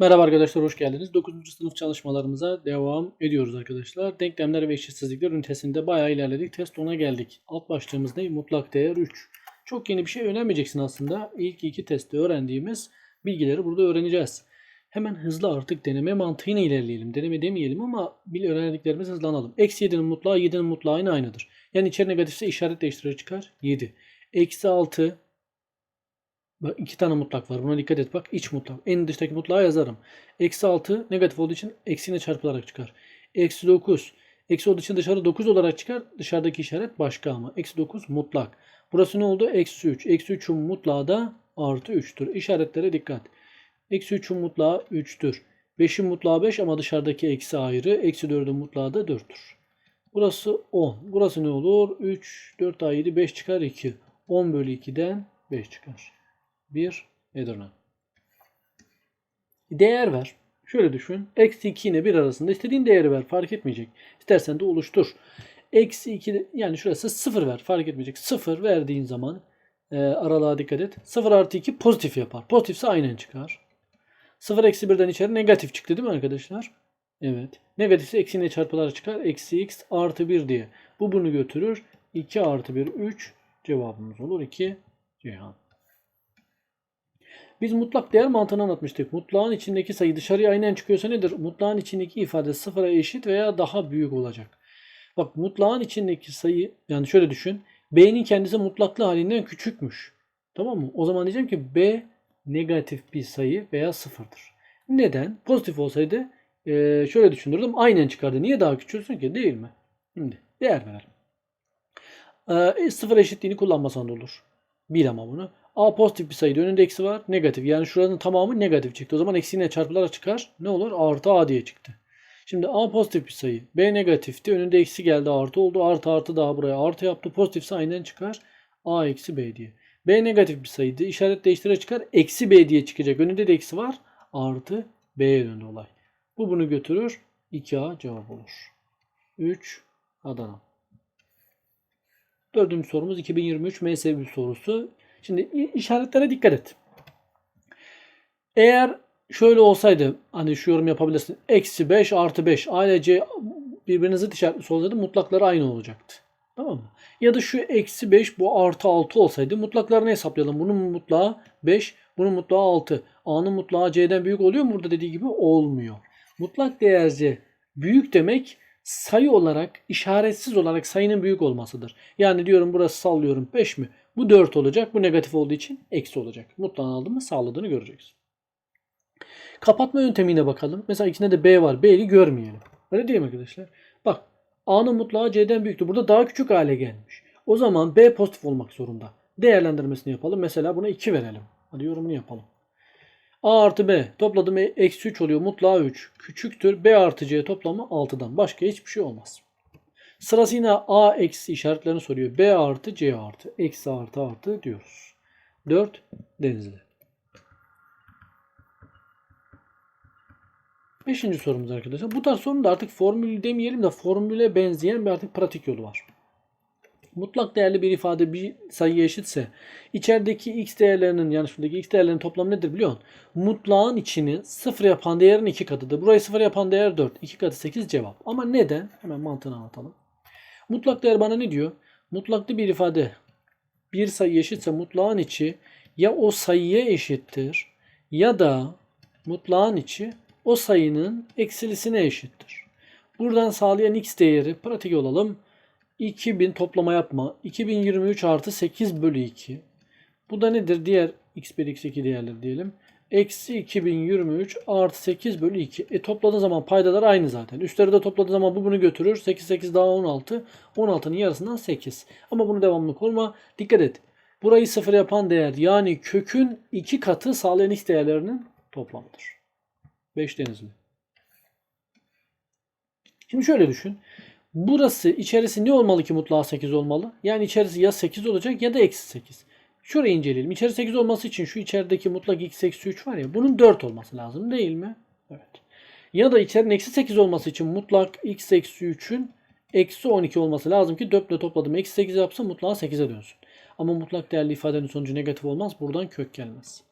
Merhaba arkadaşlar hoş geldiniz. 9. sınıf çalışmalarımıza devam ediyoruz arkadaşlar. Denklemler ve eşitsizlikler ünitesinde bayağı ilerledik. Test 10'a geldik. Alt başlığımız ne? Mutlak değer 3. Çok yeni bir şey öğrenmeyeceksin aslında. İlk iki testte öğrendiğimiz bilgileri burada öğreneceğiz. Hemen hızlı artık deneme mantığıyla ilerleyelim. Deneme demeyelim ama bil öğrendiklerimiz hızlanalım. Eksi 7'nin mutlağı 7'nin mutlağı aynı aynıdır. Yani içeri negatifse işaret değiştirir çıkar 7. Eksi 6 Bak iki tane mutlak var. Buna dikkat et bak. iç mutlak. En dıştaki mutlağı yazarım. Eksi 6 negatif olduğu için eksiyle çarpılarak çıkar. Eksi 9. Eksi olduğu için dışarı 9 olarak çıkar. Dışarıdaki işaret başka ama. Eksi 9 mutlak. Burası ne oldu? Eksi 3. Eksi 3'ün mutlağı da artı 3'tür. İşaretlere dikkat. Eksi 3'ün mutlağı 3'tür. 5'in mutlağı 5 ama dışarıdaki eksi ayrı. Eksi 4'ün mutlağı da 4'tür. Burası 10. Burası ne olur? 3, 4 daha 7, 5 çıkar 2. 10 bölü 2'den 5 çıkar. 1 Edirne. Değer ver. Şöyle düşün. Eksi 2 ile 1 arasında istediğin değeri ver. Fark etmeyecek. İstersen de oluştur. Eksi 2 yani şurası 0 ver. Fark etmeyecek. 0 verdiğin zaman e, aralığa dikkat et. 0 artı 2 pozitif yapar. Pozitifse aynen çıkar. 0 eksi 1'den içeri negatif çıktı değil mi arkadaşlar? Evet. Negatifse eksiyle çarpılarak çıkar. Eksi x artı 1 diye. Bu bunu götürür. 2 artı 1 3 cevabımız olur. 2 Ceyhan. Biz mutlak değer mantığını anlatmıştık. Mutlağın içindeki sayı dışarıya aynen çıkıyorsa nedir? Mutlağın içindeki ifade sıfıra eşit veya daha büyük olacak. Bak mutlağın içindeki sayı yani şöyle düşün. B'nin kendisi mutlaklı halinden küçükmüş. Tamam mı? O zaman diyeceğim ki B negatif bir sayı veya sıfırdır. Neden? Pozitif olsaydı e, şöyle düşünürdüm. Aynen çıkardı. Niye daha küçülsün ki? Değil mi? Şimdi değer verelim. E, sıfır eşitliğini kullanmasan da olur. Bil ama bunu. A pozitif bir sayıydı. Önünde eksi var. Negatif. Yani şuranın tamamı negatif çıktı. O zaman eksiyle çarpılarak çıkar. Ne olur? Artı A diye çıktı. Şimdi A pozitif bir sayı. B negatifti. Önünde eksi geldi. Artı oldu. Artı artı daha buraya artı yaptı. Pozitifse aynen çıkar. A eksi B diye. B negatif bir sayıydı. İşaret değiştirerek çıkar. Eksi B diye çıkacak. Önünde de eksi var. Artı B'ye döndü olay. Bu bunu götürür. 2A cevap olur. 3 Adana. Dördüncü sorumuz 2023 MSB sorusu. Şimdi işaretlere dikkat et. Eğer şöyle olsaydı hani şu yorum yapabilirsin. Eksi 5 artı 5 ailece birbirinizi işaretli olsaydı mutlakları aynı olacaktı. Tamam mı? Ya da şu eksi 5 bu artı 6 olsaydı mutlaklarını hesaplayalım. Bunun mutlağı 5, bunun mutlağı 6. A'nın mutlağı C'den büyük oluyor mu? Burada dediği gibi olmuyor. Mutlak değer C büyük demek sayı olarak işaretsiz olarak sayının büyük olmasıdır. Yani diyorum burası sallıyorum 5 mi? Bu 4 olacak. Bu negatif olduğu için eksi olacak. Mutlağını aldın mı sağladığını göreceksin. Kapatma yöntemine bakalım. Mesela içinde de B var. B'yi görmeyelim. Öyle değil mi arkadaşlar? Bak A'nın mutlağı C'den büyüktü. Burada daha küçük hale gelmiş. O zaman B pozitif olmak zorunda. Değerlendirmesini yapalım. Mesela buna 2 verelim. Hadi yorumunu yapalım. A artı B topladım eksi 3 oluyor. Mutlağı 3. Küçüktür. B artı C toplamı 6'dan. Başka hiçbir şey olmaz. Sırası yine A eksi işaretlerini soruyor. B artı C artı. Eksi artı artı diyoruz. 4 Denizli. Beşinci sorumuz arkadaşlar. Bu tarz sorunun artık formül demeyelim de formüle benzeyen bir artık pratik yolu var. Mutlak değerli bir ifade bir sayıya eşitse içerideki x değerlerinin yani şuradaki x değerlerinin toplamı nedir biliyor musun? Mutlağın içini sıfır yapan değerin iki katıdır. Burayı sıfır yapan değer 4. 2 katı 8 cevap. Ama neden? Hemen mantığını anlatalım. Mutlak değer bana ne diyor? Mutlaklı bir ifade bir sayı eşitse mutlağın içi ya o sayıya eşittir ya da mutlağın içi o sayının eksilisine eşittir. Buradan sağlayan x değeri pratik olalım. 2000 toplama yapma. 2023 artı 8 bölü 2. Bu da nedir? Diğer x1 x2 değerleri diyelim. Eksi 2023 artı 8 bölü 2. E topladığı zaman paydalar aynı zaten. Üstleri de topladığı zaman bu bunu götürür. 8 8 daha 16. 16'nın yarısından 8. Ama bunu devamlı kurma. Dikkat et. Burayı sıfır yapan değer yani kökün iki katı sağlayan x değerlerinin toplamıdır. 5 denizli. Şimdi şöyle düşün. Burası içerisi ne olmalı ki mutlağı 8 olmalı? Yani içerisi ya 8 olacak ya da eksi 8. Şurayı inceleyelim. İçeri 8 olması için şu içerideki mutlak x eksi 3 var ya bunun 4 olması lazım değil mi? Evet. Ya da içerinin eksi 8 olması için mutlak x eksi 3'ün eksi 12 olması lazım ki 4 ile topladım. Eksi 8 yapsa mutlağı 8'e dönsün. Ama mutlak değerli ifadenin sonucu negatif olmaz. Buradan kök gelmez.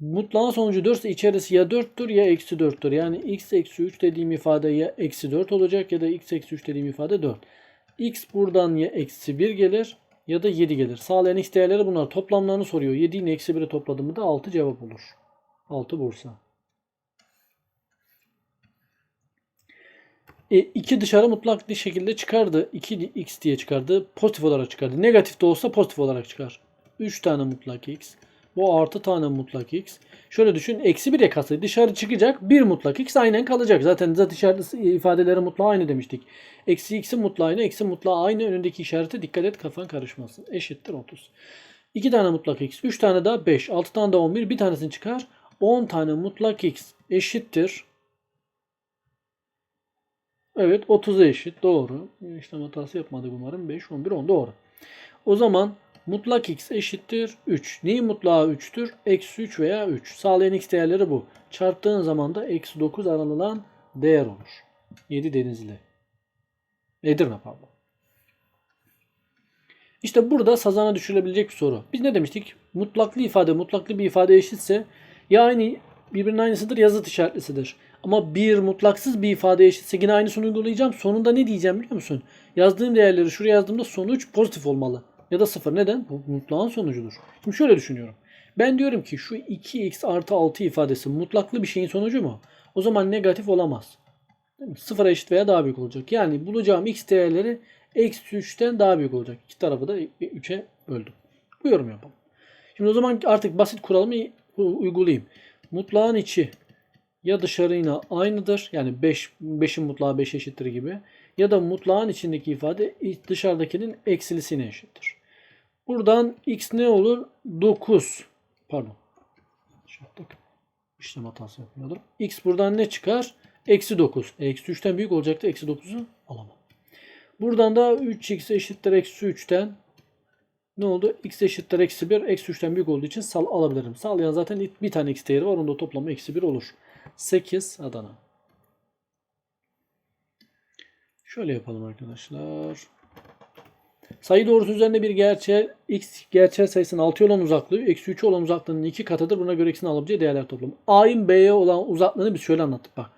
Mutlağın sonucu 4 ise içerisi ya 4'tür ya eksi 4'tür. Yani x eksi 3 dediğim ifade ya eksi 4 olacak ya da x eksi 3 dediğim ifade 4. x buradan ya eksi 1 gelir ya da 7 gelir. Sağlayan x değerleri bunlar. Toplamlarını soruyor. 7 ile eksi 1'i topladığımda da 6 cevap olur. 6 Bursa. E, 2 dışarı mutlak bir şekilde çıkardı. 2x diye çıkardı. Pozitif olarak çıkardı. Negatif de olsa pozitif olarak çıkar. 3 tane mutlak x. Bu artı tane mutlak x. Şöyle düşün. Eksi 1 yakası dışarı çıkacak. 1 mutlak x aynen kalacak. Zaten zaten dışarıda ifadeleri mutlağı aynı demiştik. Eksi x'in mutlağı aynı. Eksi mutlağı aynı. Önündeki işarete dikkat et. Kafan karışmasın. Eşittir 30. 2 tane mutlak x. 3 tane daha 5. 6 tane daha 11. Bir tanesini çıkar. 10 tane mutlak x eşittir. Evet 30'a eşit. Doğru. İşlem hatası yapmadık umarım. 5, 11, 10. Doğru. O zaman mutlak x eşittir 3. Neyin mutlağı 3'tür? Eksi 3 veya 3. Sağlayan x değerleri bu. Çarptığın zaman da eksi 9 aranılan değer olur. 7 denizli. Edirne pardon. İşte burada sazana düşürülebilecek bir soru. Biz ne demiştik? Mutlaklı ifade, mutlaklı bir ifade eşitse ya aynı birbirinin aynısıdır ya zıt işaretlisidir. Ama bir mutlaksız bir ifade eşitse yine aynısını uygulayacağım. Sonunda ne diyeceğim biliyor musun? Yazdığım değerleri şuraya yazdığımda sonuç pozitif olmalı. Ya da sıfır. Neden? Bu mutlağın sonucudur. Şimdi şöyle düşünüyorum. Ben diyorum ki şu 2x artı 6 ifadesi mutlaklı bir şeyin sonucu mu? O zaman negatif olamaz. Değil mi? Sıfıra eşit veya daha büyük olacak. Yani bulacağım x değerleri eksi 3'ten daha büyük olacak. İki tarafı da 3'e böldüm. Bu yorum yapalım. Şimdi o zaman artık basit kuralımı uygulayayım. Mutlağın içi ya dışarıyla aynıdır. Yani 5 5'in mutlağı 5 eşittir gibi. Ya da mutlağın içindeki ifade dışarıdakinin eksilisine eşittir. Buradan x ne olur? 9. Pardon. Şartlık. İşlem hatası yapıyordum. X buradan ne çıkar? Eksi 9. Eksi 3'ten büyük olacaktı. Eksi 9'u alamam. Buradan da 3x eşittir eksi 3'ten ne oldu? x eşittir eksi 1. Eksi 3'ten büyük olduğu için sal alabilirim. Sağlayan zaten bir tane x değeri var. Onda toplamı eksi 1 olur. 8 Adana. Şöyle yapalım arkadaşlar. Sayı doğrusu üzerinde bir gerçeğe x gerçel sayısının 6 olan uzaklığı eksi 3 olan uzaklığının 2 katıdır. Buna göre x'in alabileceği değerler toplamı. A'nın B'ye olan uzaklığını biz şöyle anlattık bak.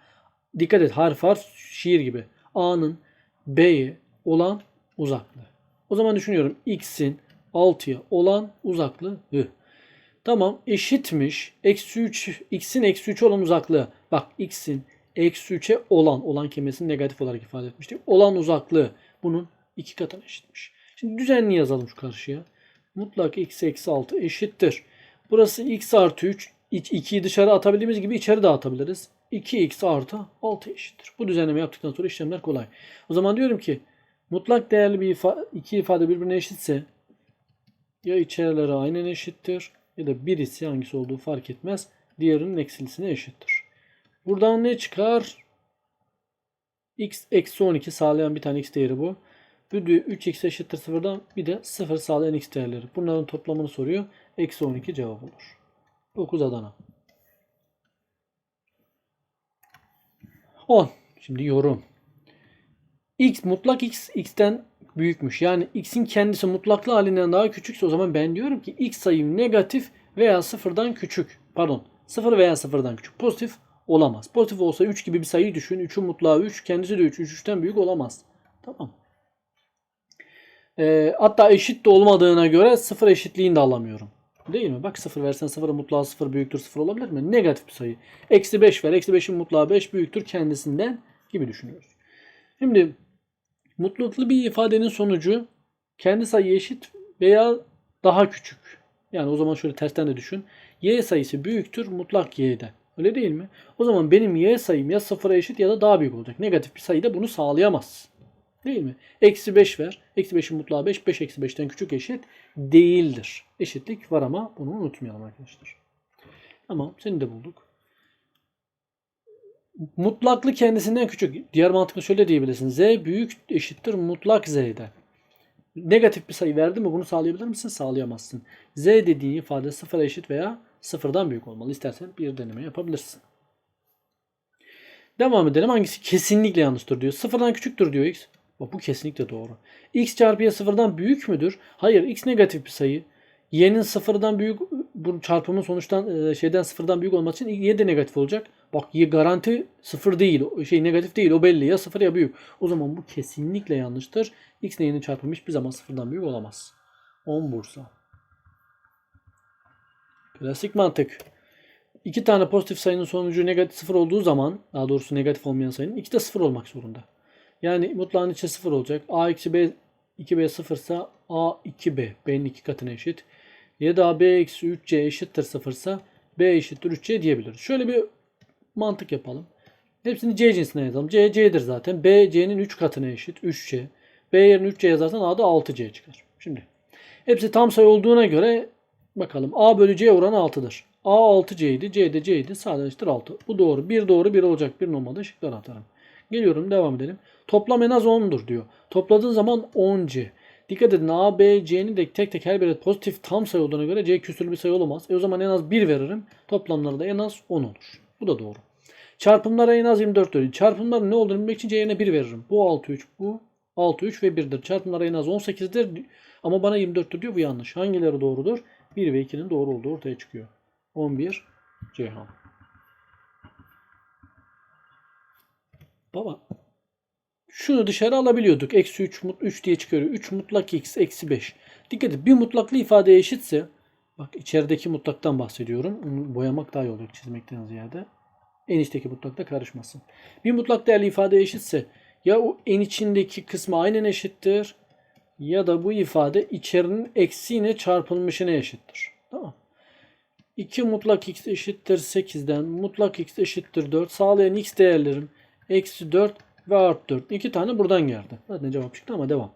Dikkat et harf harf şiir gibi. A'nın B'ye olan uzaklığı. O zaman düşünüyorum x'in 6'ya olan uzaklığı. Tamam eşitmiş. Eksi 3 x'in eksi 3 olan uzaklığı. Bak x'in eksi 3'e olan olan kelimesini negatif olarak ifade etmiştik. Olan uzaklığı bunun iki katına eşitmiş. Şimdi düzenli yazalım şu karşıya. Mutlak x eksi 6 eşittir. Burası x artı 3. 2'yi dışarı atabildiğimiz gibi içeri de atabiliriz. 2x artı 6 eşittir. Bu düzenleme yaptıktan sonra işlemler kolay. O zaman diyorum ki mutlak değerli bir ifa iki ifade birbirine eşitse ya içerileri aynen eşittir ya da birisi hangisi olduğu fark etmez. Diğerinin eksilisine eşittir. Buradan ne çıkar? x eksi 12 sağlayan bir tane x değeri bu. Büdü 3x eşittir 0'dan bir de 0 sağlayan x değerleri. Bunların toplamını soruyor. Eksi 12 cevap olur. 9 Adana. 10. Şimdi yorum. x mutlak x x'ten büyükmüş. Yani x'in kendisi mutlaklı halinden daha küçükse o zaman ben diyorum ki x sayım negatif veya sıfırdan küçük. Pardon. 0 veya sıfırdan küçük. Pozitif olamaz. Pozitif olsa 3 gibi bir sayı düşün. 3'ün mutlağı 3. Kendisi de 3. 3 3'ten büyük olamaz. Tamam. E, hatta eşit de olmadığına göre sıfır eşitliğini de alamıyorum. Değil mi? Bak sıfır versen sıfırın mutlağı sıfır büyüktür sıfır olabilir mi? Negatif bir sayı. Eksi 5 ver. Eksi 5'in mutlağı 5 büyüktür kendisinden gibi düşünüyoruz. Şimdi mutluluklu bir ifadenin sonucu kendi sayı eşit veya daha küçük. Yani o zaman şöyle tersten de düşün. Y sayısı büyüktür mutlak y'den. Öyle değil mi? O zaman benim y sayım ya sıfıra eşit ya da daha büyük olacak. Negatif bir sayıda bunu sağlayamaz. Değil mi? Eksi 5 ver. Eksi 5'in mutlağı 5. 5 eksi 5'ten küçük eşit değildir. Eşitlik var ama bunu unutmayalım arkadaşlar. Tamam seni de bulduk. Mutlaklı kendisinden küçük. Diğer mantıklı şöyle diyebilirsin. Z büyük eşittir mutlak Z'den. Negatif bir sayı verdi mi bunu sağlayabilir misin? Sağlayamazsın. Z dediğin ifade sıfıra eşit veya sıfırdan büyük olmalı. İstersen bir deneme yapabilirsin. Devam edelim. Hangisi kesinlikle yanlıştır diyor. Sıfırdan küçüktür diyor x. Bak bu kesinlikle doğru. x çarpı y sıfırdan büyük müdür? Hayır x negatif bir sayı. y'nin sıfırdan büyük bu çarpımın sonuçtan e, şeyden sıfırdan büyük olması için y de negatif olacak. Bak y garanti sıfır değil. Şey negatif değil. O belli. Ya sıfır ya büyük. O zaman bu kesinlikle yanlıştır. X ile y'nin çarpımı hiçbir zaman sıfırdan büyük olamaz. 10 Bursa. Klasik mantık. İki tane pozitif sayının sonucu negatif sıfır olduğu zaman daha doğrusu negatif olmayan sayının ikisi de sıfır olmak zorunda. Yani mutlağın içi sıfır olacak. A eksi B 2B sıfırsa A 2B B'nin iki katına eşit. Ya da B eksi 3C eşittir sıfırsa B eşittir 3C diyebiliriz. Şöyle bir mantık yapalım. Hepsini C cinsine yazalım. C C'dir zaten. B C'nin 3 katına eşit. 3C. B yerine 3C yazarsan A da 6C çıkar. Şimdi hepsi tam sayı olduğuna göre bakalım. A bölü C oranı 6'dır. A 6C idi. C de C idi. Sadeleştir 6. Bu doğru. 1 doğru 1 olacak. 1 olmadı. Şıklar atarım. Geliyorum devam edelim. Toplam en az 10'dur diyor. Topladığın zaman 10C. Dikkat edin A, B, C'nin de tek tek her biri pozitif tam sayı olduğuna göre C küsürlü bir sayı olamaz. E o zaman en az 1 veririm. Toplamları da en az 10 olur. Bu da doğru. Çarpımlara en az 24 veririm. Çarpımların ne olduğunu bilmek için C yerine 1 veririm. Bu 6, 3, bu 6, 3 ve 1'dir. Çarpımlara en az 18'dir. Ama bana 24'tür diyor. Bu yanlış. Hangileri doğrudur? 1 ve 2'nin doğru olduğu ortaya çıkıyor. 11 Ceyhan. Baba şunu dışarı alabiliyorduk. Eksi 3, 3 diye çıkıyor. 3 mutlak x eksi 5. Dikkat et bir mutlaklı ifade eşitse bak içerideki mutlaktan bahsediyorum. Onu boyamak daha iyi olur çizmekten ziyade. En içteki mutlakta karışmasın. Bir mutlak değerli ifade eşitse ya o en içindeki kısmı aynen eşittir ya da bu ifade içerinin eksiğine çarpılmışına eşittir. Tamam. 2 mutlak x eşittir 8'den mutlak x eşittir 4 sağlayan x değerlerim eksi 4 ve artı 4. 2 tane buradan geldi. Zaten cevap çıktı ama devam.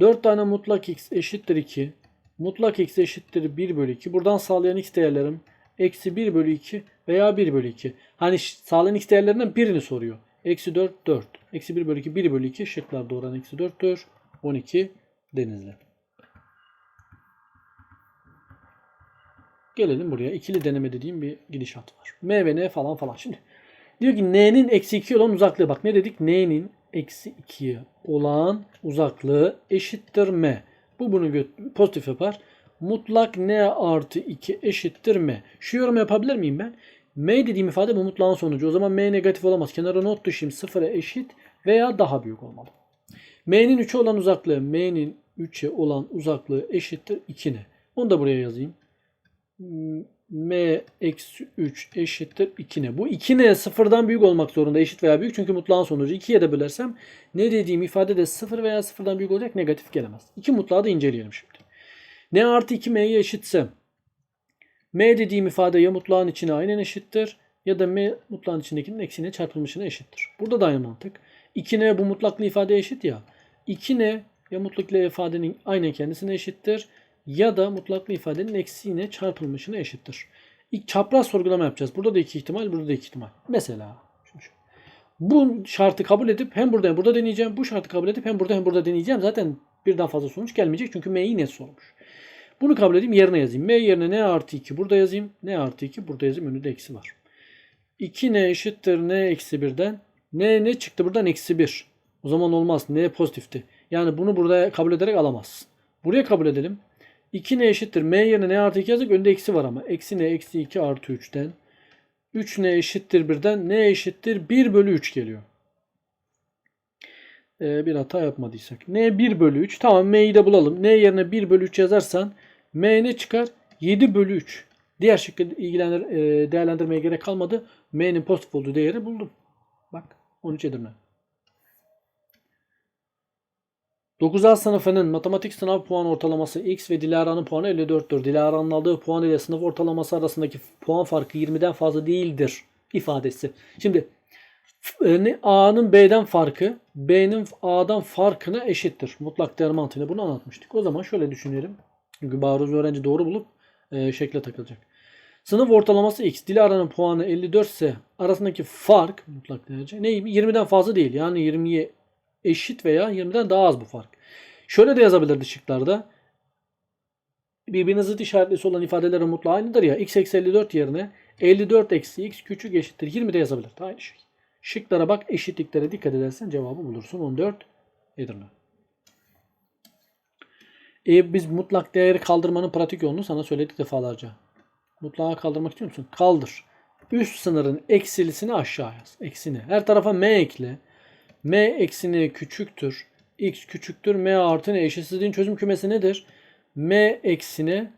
4 tane mutlak x eşittir 2. Mutlak x eşittir 1 bölü 2. Buradan sağlayan x değerlerim eksi 1 bölü 2 veya 1 bölü 2. Hani sağlayan x değerlerinden birini soruyor. Eksi 4 4. Eksi 1 bölü 2 1 bölü 2 şıklar doğuran eksi 4'tür. 12 denizli. Gelelim buraya. İkili deneme dediğim bir gidişat var. M ve N falan falan. Şimdi diyor ki N'nin eksi 2 olan uzaklığı. Bak ne dedik? N'nin eksi 2'ye olan uzaklığı eşittir M. Bu bunu pozitif yapar. Mutlak N artı 2 eşittir M. Şu yorum yapabilir miyim ben? M dediğim ifade bu mutlağın sonucu. O zaman M negatif olamaz. Kenara not düşeyim. Sıfıra eşit veya daha büyük olmalı. M'nin 3'e olan uzaklığı M'nin 3'e olan uzaklığı eşittir 2 ne? Onu da buraya yazayım. M eksi 3 eşittir 2 ne? Bu 2 ne sıfırdan büyük olmak zorunda eşit veya büyük çünkü mutlağın sonucu 2'ye de bölersem ne dediğim ifade de 0 veya sıfırdan büyük olacak negatif gelemez. İki mutlağı da inceleyelim şimdi. Ne artı 2 m'ye eşitse m dediğim ifade ya mutlağın içine aynen eşittir ya da m mutlağın içindekinin eksiğine çarpılmışına eşittir. Burada da aynı mantık. 2n bu mutlaklı ifade eşit ya. 2n ya mutlaklı ifadenin aynen kendisine eşittir ya da mutlaklı ifadenin eksiğine çarpılmışına eşittir. İlk çapraz sorgulama yapacağız. Burada da iki ihtimal, burada da iki ihtimal. Mesela şimdi bu şartı kabul edip hem burada hem burada deneyeceğim. Bu şartı kabul edip hem burada hem burada deneyeceğim. Zaten birden fazla sonuç gelmeyecek. Çünkü M'yi net sormuş. Bunu kabul edeyim yerine yazayım. M yerine N artı 2 burada yazayım. N artı 2 burada yazayım. Önünde eksi var. 2N eşittir N eksi 1'den. N ne çıktı buradan? Eksi 1. O zaman olmaz. N pozitifti. Yani bunu burada kabul ederek alamazsın. Buraya kabul edelim. 2 ne eşittir? M yerine ne artı 2 yazdık. Önde eksi var ama. Eksi ne eksi 2 artı 3'ten. 3 ne eşittir 1'den. Ne eşittir? 1 bölü 3 geliyor. Ee, bir hata yapmadıysak. N 1 bölü 3. Tamam M'yi de bulalım. N yerine 1 bölü 3 yazarsan M ne çıkar? 7 bölü 3. Diğer şekilde ilgilendir, e, değerlendirmeye gerek kalmadı. M'nin pozitif olduğu değeri buldum. Bak 13 Edirne. 9A sınıfının matematik sınav puan ortalaması X ve Dilara'nın puanı 54'tür. Dilara'nın aldığı puan ile sınıf ortalaması arasındaki puan farkı 20'den fazla değildir ifadesi. Şimdi A'nın B'den farkı B'nin A'dan farkına eşittir. Mutlak değer mantığıyla bunu anlatmıştık. O zaman şöyle düşünelim. Çünkü baruz öğrenci doğru bulup e, şekle takılacak. Sınıf ortalaması X. Dilara'nın puanı 54 ise arasındaki fark mutlak derece ne? 20'den fazla değil. Yani 20'ye eşit veya 20'den daha az bu fark. Şöyle de yazabilirdi şıklarda. Birbirine zıt işaretlisi olan ifadelerin mutlu aynıdır ya. x eksi 54 yerine 54 eksi x küçük eşittir 20 de yazabilir. Aynı şey. Şıklara bak eşitliklere dikkat edersen cevabı bulursun. 14 Edirne. E biz mutlak değeri kaldırmanın pratik yolunu sana söyledik defalarca. Mutlağı kaldırmak istiyor musun? Kaldır. Üst sınırın eksilisini aşağı yaz. Eksini. Her tarafa m ekle. M eksini küçüktür. x küçüktür. m artı ne? Eşitsizliğin çözüm kümesi nedir? m eksine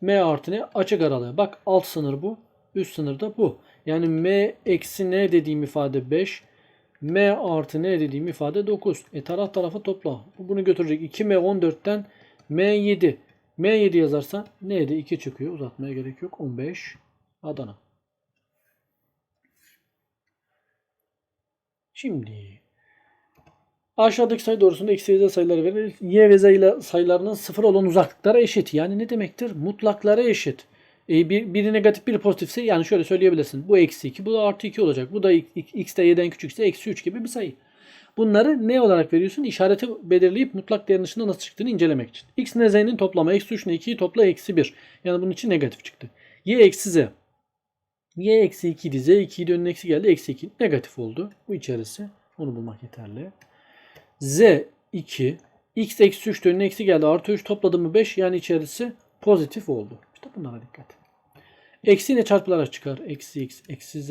m artı ne? Açık aralığı. Bak alt sınır bu. Üst sınır da bu. Yani m eksi ne dediğim ifade 5. m artı ne dediğim ifade 9. E taraf tarafa topla. Bu bunu götürecek. 2m 14'ten m 7. m 7 yazarsan de 2 çıkıyor. Uzatmaya gerek yok. 15 Adana. Şimdi aşağıdaki sayı doğrusunda x ve z sayıları verilir. Y ve z ile sayılarının sıfır olan uzaklıklara eşit. Yani ne demektir? Mutlaklara eşit. E, bir, biri negatif biri pozitifse yani şöyle söyleyebilirsin. Bu eksi 2 bu da artı 2 olacak. Bu da x de y'den küçükse eksi 3 gibi bir sayı. Bunları ne olarak veriyorsun? İşareti belirleyip mutlak değerin dışında nasıl çıktığını incelemek için. x ile z'nin toplamı eksi 3 ile 2'yi topla eksi 1. Yani bunun için negatif çıktı. y eksi z. y eksi 2 idi. z 2 idi önüne eksi geldi. Eksi 2 negatif oldu. Bu içerisi. Onu bulmak yeterli. Z 2. x eksi 3 önüne eksi geldi. Artı 3 topladım mı 5. Yani içerisi pozitif oldu. İşte bunlara dikkat. Eksi ile çarpılarak çıkar. Eksi x eksi z.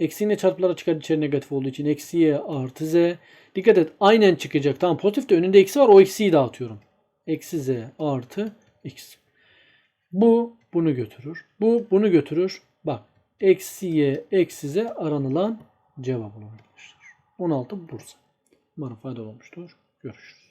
Eksi ile çarpılarak çıkar içeri negatif olduğu için. Eksi y artı z. Dikkat et. Aynen çıkacak. Tamam pozitif de önünde eksi var. O eksiyi dağıtıyorum. Eksi z artı x. Bu bunu götürür. Bu bunu götürür. Bak. Eksi y eksi z aranılan cevap arkadaşlar. 16 Bursa. Umarım olmuştur. Görüşürüz.